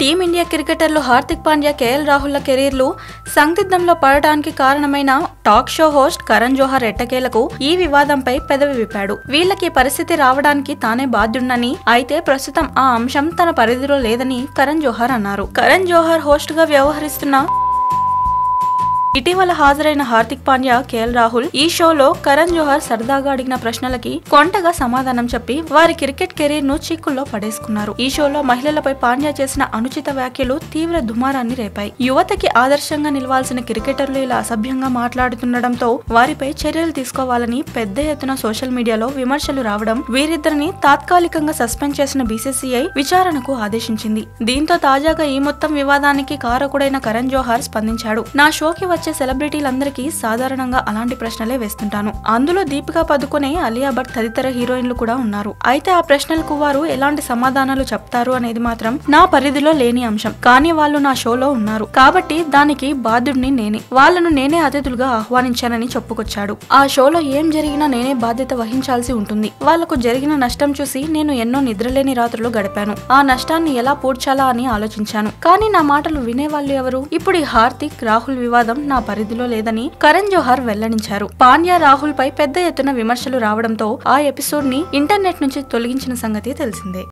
Team India క్రికెటర్లు Hardik Pandya KL రాహుల్ల కెరీర్లు సందిగ్ధంలో పడటానికి కారణమైన talk show host Karan Johar ఎట్టకేలకు ఈ వివాదంపై పెదవి విప్పాడు. వీళ్ళకి పరిస్థితి రావడానికి తానే బాధ్యుడినని అయితే ప్రస్తుతం ఆ అంశం తన పరిధిలో లేదని కరణ్ జోహర్ అన్నారు. కరణ్ జోహర్ హోస్ట్గా వ్యవహరిస్తున్న ఇటీవల హాజరైన హార్దిక్ పాండ్యా కేఎల్ రాహుల్ ఈ షోలో కరణ్ జోహర్ సరదాగా అడిగిన ప్రశ్నలకి కొంటగా సమాధానం చెప్పి వారి క్రికెట్ కెరీర్ను చిక్కుల్లో పడేసుకున్నారు. ఈ షోలో మహిళలపై పాండ్యా చేసిన అనుచిత వ్యాఖ్యలు తీవ్ర దుమారాన్ని రేపాయి. యువతకి ఆదర్శంగా నిలవాల్సిన క్రికెటర్లు ఇలా అసభ్యంగా మాట్లాడుతుండటంతో వారిపై చర్యలు తీసుకోవాలని పెద్ద ఎత్తున సోషల్ మీడియాలో విమర్శలు రావడం వీరిద్దరిని తాత్కాలికంగా సస్పెండ్ చేసిన బీసీసీఐ విచారణకు ఆదేశించింది. దీంతో తాజాగా ఈ మొత్తం వివాదానికి కారకుడైన కరణ్ జోహార్ స్పందించాడు. నా షోకి వచ్చే సెలబ్రిటీలందరికీ సాధారణంగా అలాంటి ప్రశ్నలే వేస్తుంటాను. అందులో దీపికా పదుకొనే అలియా భట్ తదితర హీరోయిన్లు కూడా ఉన్నారు. అయితే ఆ ప్రశ్నలకు వారు ఎలాంటి సమాధానాలు చెప్తారు అనేది మాత్రం నా పరిధిలో లేని అంశం. కానీ వాళ్ళు నా షోలో ఉన్నారు. కాబట్టి దానికి బాధ్యుడిని నేనే. వాళ్ళను నేనే అతిథులుగా ఆహ్వానించానని చెప్పుకొచ్చాడు. ఆ షోలో ఏం జరిగినా నేనే బాధ్యత వహించాల్సి ఉంటుంది. వాళ్ళకు జరిగిన నష్టం చూసి నేను ఎన్నో నిద్రలేని రాత్రులు గడిపాను. ఆ నష్టాన్ని ఎలా పూడ్చాలా అని ఆలోచించాను. కానీ నా మాటలు వినేవాళ్ళు ఎవరు? ఇప్పుడు ఈ హార్దిక్ రాహుల్ వివాదం నా ఆ పరిధిలో లేదని కరణ్ జోహార్ వెల్లడించారు. పాండ్యా రాహుల్ పై పెద్ద ఎత్తున విమర్శలు రావడంతో ఆ ఎపిసోడ్ని ఇంటర్నెట్ నుంచి తొలగించిన సంగతి తెలిసిందే.